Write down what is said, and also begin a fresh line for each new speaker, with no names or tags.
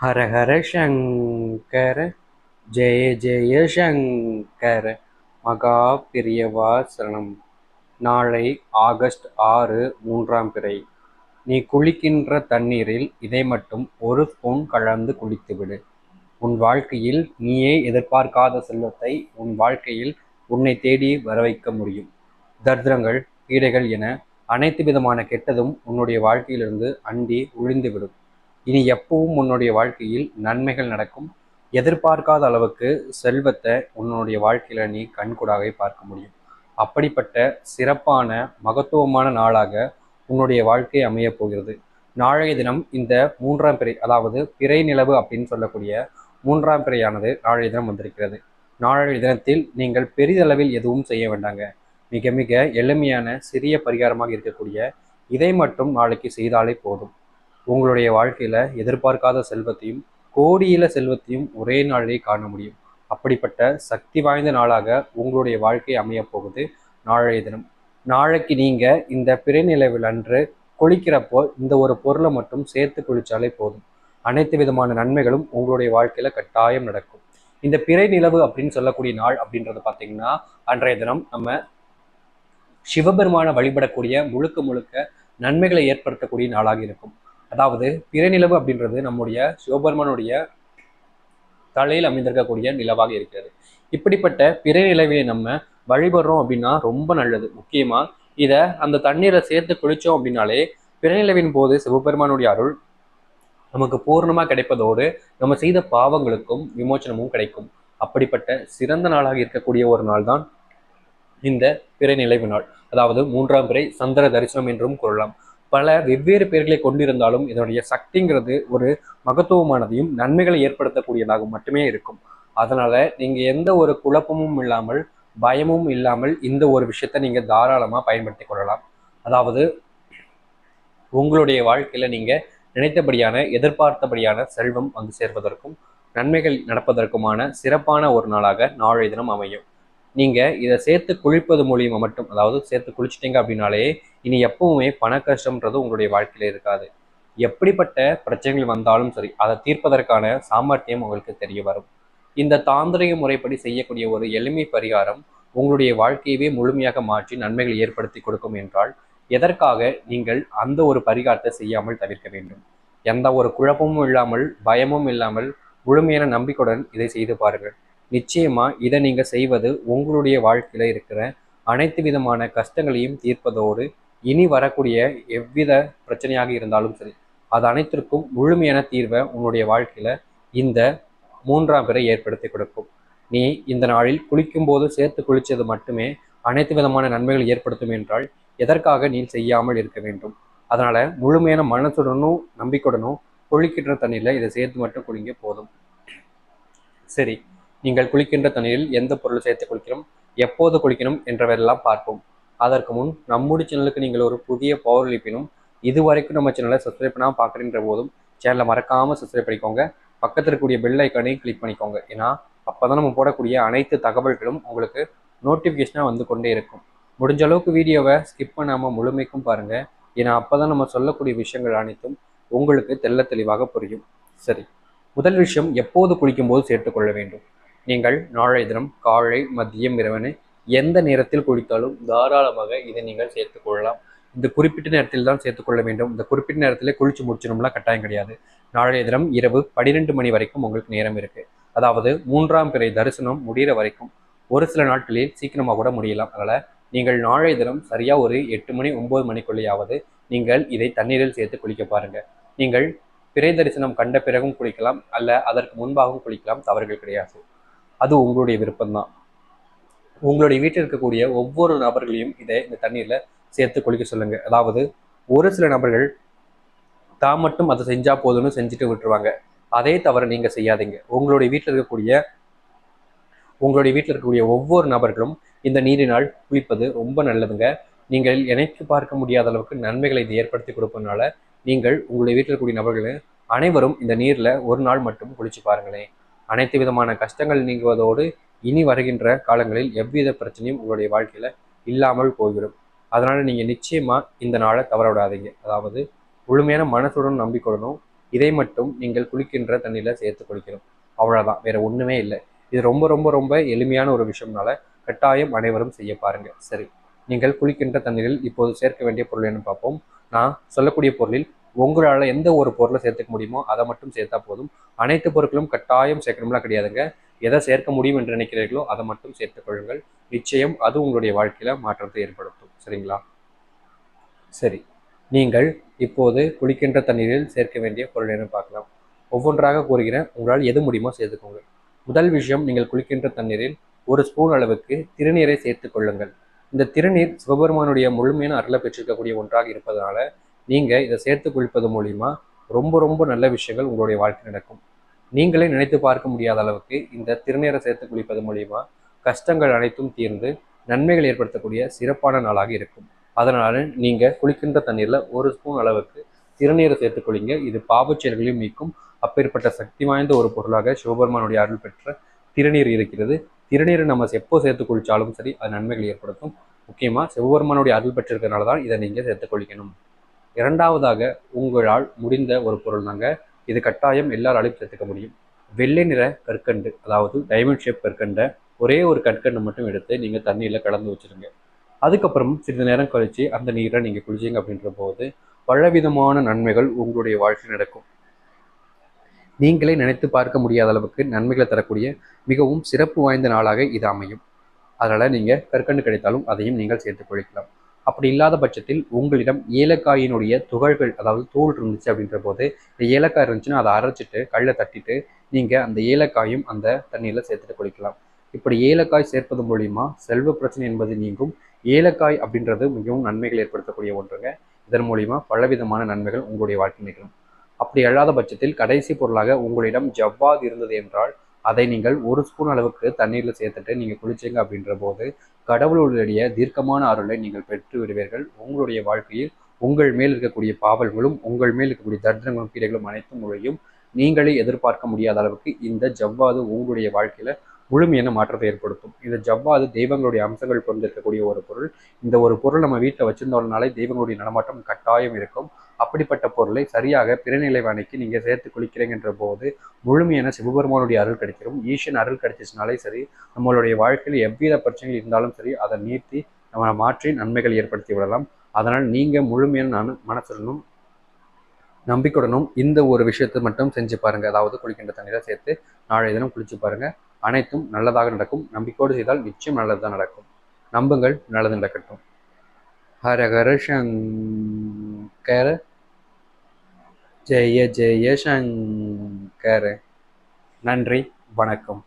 ஹர ஹர சங்கர ஜெய ஜெய சங்கர மகா பிரியவாசனம் நாளை ஆகஸ்ட் ஆறு மூன்றாம் பிறை. நீ குளிக்கின்ற தண்ணீரில் இதை மட்டும் ஒரு ஸ்பூன் கலந்து குளித்துவிடு உன் வாழ்க்கையில் நீயே எதிர்பார்க்காத செல்வத்தை உன் வாழ்க்கையில் உன்னை தேடி வர வைக்க முடியும். தர்திரங்கள் கீடைகள் என அனைத்து விதமான கெட்டதும் உன்னுடைய வாழ்க்கையிலிருந்து அண்டி ஒழிந்துவிடும். இனி எப்பவும் உன்னுடைய வாழ்க்கையில் நன்மைகள் நடக்கும். எதிர்பார்க்காத அளவுக்கு செல்வத்தை உன்னுடைய வாழ்க்கையில் நீ கண்கூடாகவே பார்க்க முடியும். அப்படிப்பட்ட சிறப்பான மகத்துவமான நாளாக உன்னுடைய வாழ்க்கை அமையப் போகிறது. நாளைய தினம் இந்த மூன்றாம் பிறை அதாவது பிறை நிலவு அப்படின்னு சொல்லக்கூடிய மூன்றாம் பிறையானது நாளைய தினம் வந்திருக்கிறது. நாளைய தினத்தில் நீங்கள் பெரிதளவில் எதுவும் செய்ய வேண்டாங்க. மிக மிக எளிமையான சிறிய பரிகாரமாக இருக்கக்கூடிய இதை மட்டும் நாளைக்கு செய்தாலே போதும். உங்களுடைய வாழ்க்கையில எதிர்பார்க்காத செல்வத்தையும் கோடியில செல்வத்தையும் ஒரே நாளிலே காண முடியும். அப்படிப்பட்ட சக்தி வாய்ந்த நாளாக உங்களுடைய வாழ்க்கை அமையப் போகுது நாளைய தினம். நாளைக்கு நீங்க இந்த பிறைநிலவில் அன்று குளிக்கிறப்போ இந்த ஒரு பொருளை மட்டும் சேர்த்து குளிச்சாலே போதும். அனைத்து விதமான நன்மைகளும் உங்களுடைய வாழ்க்கையில கட்டாயம் நடக்கும். இந்த பிறை நிலவு அப்படின்னு சொல்லக்கூடிய நாள் அப்படின்றது பார்த்தீங்கன்னா அன்றைய தினம் நம்ம சிவபெருமான வழிபடக்கூடிய முழுக்க முழுக்க நன்மைகளை ஏற்படுத்தக்கூடிய நாளாக இருக்கும். அதாவது பிறைநிலவு அப்படின்றது நம்முடைய சிவபெருமானுடைய தலையில் அமைந்திருக்கக்கூடிய நிலவாக இருக்கிறது. இப்படிப்பட்ட பிறை நிலவை நம்ம வழிபடுறோம் அப்படின்னா ரொம்ப நல்லது. முக்கியமா இதை அந்த தண்ணீரை சேர்த்து குளிச்சோம் அப்படின்னாலே பிறைநிலவின் போது சிவபெருமானுடைய அருள் நமக்கு பூர்ணமா கிடைப்பதோடு நம்ம செய்த பாவங்களுக்கும் விமோச்சனமும் கிடைக்கும். அப்படிப்பட்ட சிறந்த நாளாக இருக்கக்கூடிய ஒரு நாள் தான் இந்த பிறை நிலைவு நாள். அதாவது மூன்றாம் பிறை சந்திர தரிசனம் என்றும் கூறலாம். பல வெவ்வேறு பெயர்களை கொண்டிருந்தாலும் இதனுடைய சக்திங்கிறது ஒரு மகத்துவமானதையும் நன்மைகளை ஏற்படுத்தக்கூடியதாக மட்டுமே இருக்கும். அதனால நீங்க எந்த ஒரு குழப்பமும் இல்லாமல் பயமும் இல்லாமல் இந்த ஒரு விஷயத்தை நீங்க தாராளமாக பயன்படுத்தி கொள்ளலாம். அதாவது உங்களுடைய வாழ்க்கையில நீங்க நினைத்தபடியான எதிர்பார்த்தபடியான செல்வம் வந்து சேர்வதற்கும் நன்மைகள் நடப்பதற்குமான சிறப்பான ஒரு நாளாக நாளைய தினம் அமையும். நீங்கள் இதை சேர்த்து குளிப்பது மூலியமாக மட்டும் அதாவது சேர்த்து குளிச்சிட்டீங்க அப்படின்னாலே இனி எப்பவுமே பண கஷ்டம்ன்றது உங்களுடைய வாழ்க்கையில் இருக்காது. எப்படிப்பட்ட பிரச்சனைகள் வந்தாலும் சரி அதை தீர்ப்பதற்கான சாமர்த்தியம் உங்களுக்கு தெரிய வரும். இந்த தாந்திரிக முறைப்படி செய்யக்கூடிய ஒரு எளிமை பரிகாரம் உங்களுடைய வாழ்க்கையவே முழுமையாக மாற்றி நன்மைகளை ஏற்படுத்தி கொடுக்கும் என்றால் எதற்காக நீங்கள் அந்த ஒரு பரிகாரத்தை செய்யாமல் தவிர்க்க வேண்டும்? எந்த ஒரு குழப்பமும் இல்லாமல் பயமும் இல்லாமல் முழுமையான நம்பிக்கையுடன் இதை செய்து பாருங்கள். நிச்சயமா இதை நீங்க செய்வது உங்களுடைய வாழ்க்கையில இருக்கிற அனைத்து விதமான கஷ்டங்களையும் தீர்ப்பதோடு இனி வரக்கூடிய எவ்வித பிரச்சனையாக இருந்தாலும் சரி அது அனைத்திற்கும் முழுமையான தீர்வை உன்னுடைய வாழ்க்கையில இந்த மூன்றாம் பிறை ஏற்படுத்தி கொடுக்கும். நீ இந்த நாளில் குளிக்கும் போது சேர்த்து குளிச்சது மட்டுமே அனைத்து விதமான நன்மைகள் ஏற்படுத்தும் என்றால் எதற்காக நீ செய்யாமல் இருக்க வேண்டும்? அதனால முழுமையான மனசுடனும் நம்பிக்கையுடனும் குளிக்கின்ற தண்ணியில் இதை சேர்த்து மட்டும் குளிங்க போதும். சரி நீங்கள் குளிக்கின்ற தண்ணீரில் எந்த பொருள் சேர்த்து குளிக்கணும் எப்போது குளிக்கணும் என்றவெல்லாம் பார்ப்போம். அதற்கு முன் நம்முடைய சேனலுக்கு நீங்கள் ஒரு புதிய பவர் இது இதுவரைக்கும் நம்ம சேனலை சப்ஸ்கிரைப் பண்ணாமல் பார்க்குறீன்ற போதும் சேனலை மறக்காமல் சப்ஸ்கிரைப் பண்ணிக்கோங்க. பக்கத்தில் இருக்கக்கூடிய பெல் ஐக்கானையும் கிளிக் பண்ணிக்கோங்க. ஏன்னா அப்போ தான் நம்ம போடக்கூடிய அனைத்து தகவல்களும் உங்களுக்கு நோட்டிஃபிகேஷனாக வந்து கொண்டே இருக்கும். முடிஞ்ச அளவுக்கு வீடியோவை ஸ்கிப் பண்ணாமல் முழுமைக்கும் பாருங்கள் ஏன்னா அப்போ தான் நம்ம சொல்லக்கூடிய விஷயங்கள் அனைத்தும் உங்களுக்கு தெல்ல தெளிவாக புரியும். சரி. முதல் விஷயம் எப்போது குளிக்கும்போது சேர்த்துக்கொள்ள வேண்டும்? நீங்கள் நாளைய தினம் காலை மதியம் இரவனு எந்த நேரத்தில் குளித்தாலும் தாராளமாக இதை நீங்கள் சேர்த்துக்கொள்ளலாம் இந்த குறிப்பிட்ட நேரத்தில் தான் சேர்த்துக்கொள்ள வேண்டும். இந்த குறிப்பிட்ட நேரத்திலே குளிச்சு முடிச்சணும்லாம் கட்டாயம் கிடையாது. நாளைய தினம் இரவு பன்னிரெண்டு மணி வரைக்கும் உங்களுக்கு நேரம் இருக்கு. அதாவது மூன்றாம் பிறை தரிசனம் முடிகிற வரைக்கும் ஒரு சில நாட்களில் சீக்கிரமாக கூட முடியலாம். அதனால் நீங்கள் நாளைய தினம் சரியாக ஒரு எட்டு மணி ஒம்பது மணிக்குள்ளேயாவது நீங்கள் இதை தண்ணீரில் சேர்த்து குளிக்க பாருங்கள் நீங்கள் பிறை தரிசனம் கண்ட பிறகும் குளிக்கலாம். அல்ல அதற்கு முன்பாகவும் குளிக்கலாம். தவறுகள் கிடையாது. அது உங்களுடைய விருப்பம்தான். உங்களுடைய வீட்டில் இருக்கக்கூடிய ஒவ்வொரு நபர்களையும் இதை இந்த தண்ணீரில் சேர்த்து குளிக்க சொல்லுங்க. அதாவது ஒரு சில நபர்கள் தான் மட்டும் அதை செஞ்சால் போதும்னு செஞ்சுட்டு விட்டுருவாங்க. அதே தவிர நீங்கள் செய்யாதீங்க. உங்களுடைய வீட்டில் இருக்கக்கூடிய உங்களுடைய வீட்டில் இருக்கக்கூடிய ஒவ்வொரு நபர்களும் இந்த நீரினால் குளிப்பது ரொம்ப நல்லதுங்க. நீங்கள் இணைத்து பார்க்க முடியாத அளவுக்கு நன்மைகளை இது ஏற்படுத்தி கொடுப்பதுனால நீங்கள் உங்களுடைய வீட்டில் இருக்கக்கூடிய நபர்கள் அனைவரும் இந்த நீரில் ஒரு நாள் மட்டும் குளிச்சு பாருங்களேன். அனைத்து விதமான கஷ்டங்கள் நீங்குவதோடு இனி வருகின்ற காலங்களில் எவ்வித பிரச்சனையும் உங்களுடைய வாழ்க்கையில இல்லாமல் போய்விடும். அதனால நீங்க நிச்சயமா இந்த நாளை தவற விடாதீங்க அதாவது முழுமையான மனசுடன் நம்பிக்கொள்ளணும். இதை மட்டும் நீங்கள் குளிக்கின்ற தண்ணியில் சேர்த்து குளிக்கணும். அவ்வளோதான் வேற ஒன்றுமே இல்லை. இது ரொம்ப ரொம்ப ரொம்ப எளிமையான ஒரு விஷயம்னால கட்டாயம் அனைவரும் செய்ய பாருங்க. சரி. நீங்கள் குளிக்கின்ற தண்ணீரில் இப்போது சேர்க்க வேண்டிய பொருள் என்ன பார்ப்போம். நான் சொல்லக்கூடிய பொருளில் உங்களால் எந்த ஒரு பொருளை சேர்த்துக்க முடியுமோ அதை மட்டும் சேர்த்தா போதும். அனைத்து பொருட்களும் கட்டாயம் சேர்க்கணும்லாம் கிடையாதுங்க. எதை சேர்க்க முடியும் என்று நினைக்கிறீர்களோ அதை மட்டும் சேர்த்துக் கொள்ளுங்கள். நிச்சயம் அது உங்களுடைய வாழ்க்கையில் மாற்றத்தை ஏற்படுத்தும். சரிங்களா? சரி. நீங்கள் இப்போது குளிக்கின்ற தண்ணீரில் சேர்க்க வேண்டிய பொருள் என்ன பார்க்கலாம். ஒவ்வொன்றாக கூறுகிறேன். உங்களால் எது முடியுமோ சேர்த்துக்கோங்க. முதல் விஷயம் நீங்கள் குளிக்கின்ற தண்ணீரில் ஒரு ஸ்பூன் அளவுக்கு திருநீரை சேர்த்துக் கொள்ளுங்கள். இந்த திருநீர் சிவபெருமானுடைய முழுமையான அருளை பெற்றிருக்கக்கூடிய ஒன்றாக இருப்பதனால நீங்கள் இதை சேர்த்து குளிப்பது மூலிமா ரொம்ப ரொம்ப நல்ல விஷயங்கள் உங்களுடைய வாழ்க்கை நடக்கும். நீங்களே நினைத்து பார்க்க முடியாத அளவுக்கு இந்த திருநீரை சேர்த்து குளிப்பது மூலிமா கஷ்டங்கள் அனைத்தும் தீர்ந்து நன்மைகள் ஏற்படுத்தக்கூடிய சிறப்பான நாளாக இருக்கும். அதனால் நீங்கள் குளிக்கின்ற தண்ணீரில் ஒரு ஸ்பூன் அளவுக்கு திருநீரை சேர்த்து குளிங்க இது பாவச்செயல்களையும் நீக்கும். அப்பேற்பட்ட சக்தி வாய்ந்த ஒரு பொருளாக சிவபெருமானுடைய அருள் பெற்ற திருநீர் இருக்கிறது. திருநீரை நம்ம எப்போ சேர்த்து குளித்தாலும் சரி அது நன்மைகள் ஏற்படுத்தும். முக்கியமாக சிவபெருமானுடைய அருள் பெற்றிருக்கிறனால தான் இதை நீங்கள் சேர்த்து குளிக்கணும் இரண்டாவதாக உங்களால் முடிந்த ஒரு பொருள் தாங்க. இது கட்டாயம் எல்லாராலையும் சேர்த்துக்க முடியும். வெள்ளை நிற கற்கண்டு அதாவது டைமண்ட் ஷேப் கற்கண்டை ஒரே ஒரு கற்கண்டு மட்டும் எடுத்து நீங்கள் தண்ணியில் கலந்து வச்சிருங்க. அதுக்கப்புறம் சிறிது நேரம் கழித்து அந்த நீரை நீங்கள் குளிச்சிங்க அப்படின்ற போது பலவிதமான நன்மைகள் உங்களுடைய வாழ்க்கை நடக்கும். நீங்களே நினைத்து பார்க்க முடியாத அளவுக்கு நன்மைகளை தரக்கூடிய மிகவும் சிறப்பு வாய்ந்த நாளாக இது அமையும். அதனால் நீங்கள் கற்கண்டு கிடைத்தாலும் அதையும் நீங்கள் சேர்த்து குளிக்கலாம் அப்படி இல்லாத பட்சத்தில் உங்களிடம் ஏலக்காயினுடைய துகள்கள் அதாவது தூள் இருந்துச்சு அப்படின்ற போது இந்த ஏலக்காய் இருந்துச்சுன்னா அதை அரைச்சிட்டு கல்லை தட்டிட்டு நீங்கள் அந்த ஏலக்காயும் அந்த தண்ணியில் சேர்த்துட்டு குளிக்கலாம். இப்படி ஏலக்காய் சேர்ப்பது மூலிமா செல்வ பிரச்சனை என்பது நீங்கும். ஏலக்காய் அப்படின்றது மிகவும் நன்மைகள் ஏற்படுத்தக்கூடிய ஒன்றுங்க. இதன் மூலிமா பலவிதமான நன்மைகள் உங்களுடைய வாழ்க்கை நிகழும். அப்படி அல்லாத பட்சத்தில் கடைசி பொருளாக உங்களிடம் ஜவ்வாது இருந்தது என்றால் அதை நீங்கள் ஒரு ஸ்பூன் அளவுக்கு தண்ணீரில் சேர்த்துட்டு நீங்கள் குளிச்சிங்க அப்படின்ற போது கடவுளுடைய தீர்க்கமான அருளை நீங்கள் பெற்று விடுவீர்கள். உங்களுடைய வாழ்க்கையில் உங்கள் மேல் இருக்கக்கூடிய பாவல்களும் உங்கள் மேல் இருக்கக்கூடிய தர்தனங்களும் பீடைகளும் அனைத்தும் முறையும் நீங்களே எதிர்பார்க்க முடியாத அளவுக்கு இந்த ஜவ்வாது உங்களுடைய வாழ்க்கையில முழுமையான மாற்றத்தை ஏற்படுத்தும். இந்த ஜவ்வாது தெய்வங்களுடைய அம்சங்கள் பொருந்திருக்கக்கூடிய ஒரு பொருள். இந்த ஒரு பொருள் நம்ம வீட்டில் வச்சிருந்தோம்னாலே தெய்வங்களுடைய நடமாட்டம் கட்டாயம் இருக்கும். அப்படிப்பட்ட பொருளை சரியாக பிறநிலை வாணிக்கு நீங்கள் சேர்த்து குளிக்கிறீங்கன்ற போது முழுமையான சிவபெருமானுடைய அருள் கிடைக்கிறோம். ஈஷன் அருள் கிடைச்சிச்சுனாலே சரி நம்மளுடைய வாழ்க்கையில் எவ்வித பிரச்சனைகள் இருந்தாலும் சரி அதை நீர்த்தி நம்ம மாற்றி நன்மைகள் ஏற்படுத்தி விடலாம். அதனால் நீங்கள் முழுமையான நான் மனசுடனும் நம்பிக்கையுடனும் இந்த ஒரு விஷயத்தை மட்டும் செஞ்சு பாருங்க. அதாவது குளிக்கின்ற தண்ணீரை சேர்த்து நாளைய தினம் குளிச்சு பாருங்க. அனைத்தும் நல்லதாக நடக்கும். நம்பிக்கையோடு செய்தால் நிச்சயம் நல்லதுதான் நடக்கும். நம்புங்கள் நல்லது நடக்கட்டும். ஹரஹர சங்கர. ஜெய ஜெய சங்கர. நன்றி வணக்கம்.